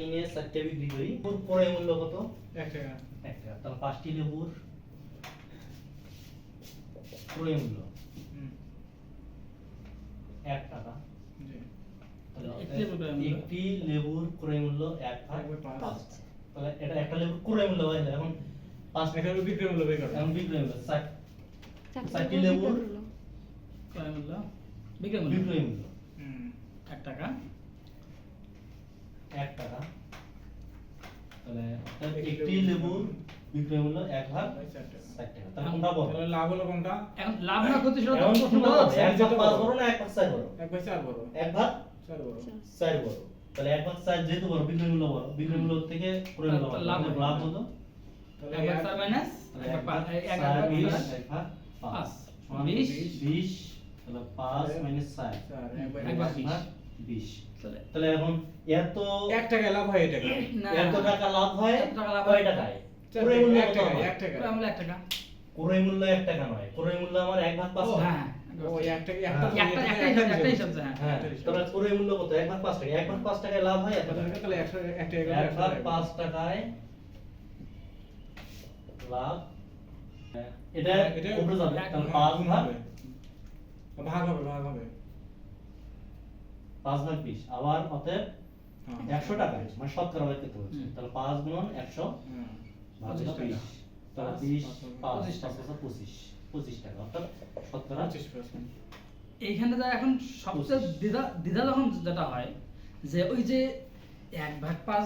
কিনে চারটে বিক্রি করি। ওর পরে মূল্য কত? এক টাকা। এক টাকা। তাহলে পাঁচটি লেবুর ক্রয় মূল্য। হুম, এক টাকা। একটি লেবুর ক্রয় মূল্য? এক ভাগ। তাহলে এটা একটা লেবুর ক্রয় মূল্য হয় এখন পাঁচ এখানে বিক্রয় মূল্য বের করো। এখন বিক্রয় মূল্য। চারটি লেবুর ক্রয় মূল্য। বিক্রয় মূল্য। বিক্রয় মূল্য। হুম, এক টাকা। এক টাকা। একটি লেবুর বিক্রয় মূল্য এক ভাগ ভাই টাকা। তাহলে কোনটা বড় তাহলে লাভ হলো কোনটা এখন লাভ না ক্ষতি সেটা এখন প্রশ্ন কোনটা বড়? এক ভাগ পাঁচ বড় না এক ভাগ চার বড় এক ভাই চার বড় এক ভাগ চার বড় চার বড় তাহলে এক ভাগ চার যেহেতু বড় বিক্রয় মূল্য বড় বিক্রয় মূল্য থেকে ক্রয় মূল্য বড় লাভ লাভ তাহলে এক ভাগ চার মাইনাস এক ভাগ ভাগ বিশ, এক ভাগ পাঁচ বিশ। বিশ তাহলে পাঁচ মাইনাস চার এক ভাগ। বিশ। বিশ। তাহলে এখন এত এক টাকা লাভ হয় এটা এত টাকা লাভ হয় টাকা লাভ হয়? টাকায়? ক্রয় মূল্য এক টাকা এক টাকা। ক্রয় মূল্য এক টাকা। ক্রয় মূল্য এক টাকা নয়। ক্রয় মূল্য আমার এক ভাগ পাঁচ টাকা। হ্যাঁ। ক্রয় মূল্য কত? এক ভাগ পাঁচ এক ভাগ পাঁচ টাকায় লাভ হয় এক ভাগ পাঁচ টাকায় লাভ হ্যাঁ, এটা এটা উপরে যাবে। ভাগ হবে ভাগ হবে। পাঁচ ভাগ বিশ। আবার অতএব হ্যাঁ। একশো টাকা মানে শতকরা বলছে তাহলে পাঁচ গুণন একশো। পঁচিশ তাহলে বিশ পঁচিশ টাকা। পাঁচ পঁচিশ। পঁচিশ টাকা। অর্থাৎ শতকরা এইখানে যা এখন সবচেয়ে দ্বিধা দ্বিধা যখন যেটা হয় যে ওই যে এক ভাগ পাঁচ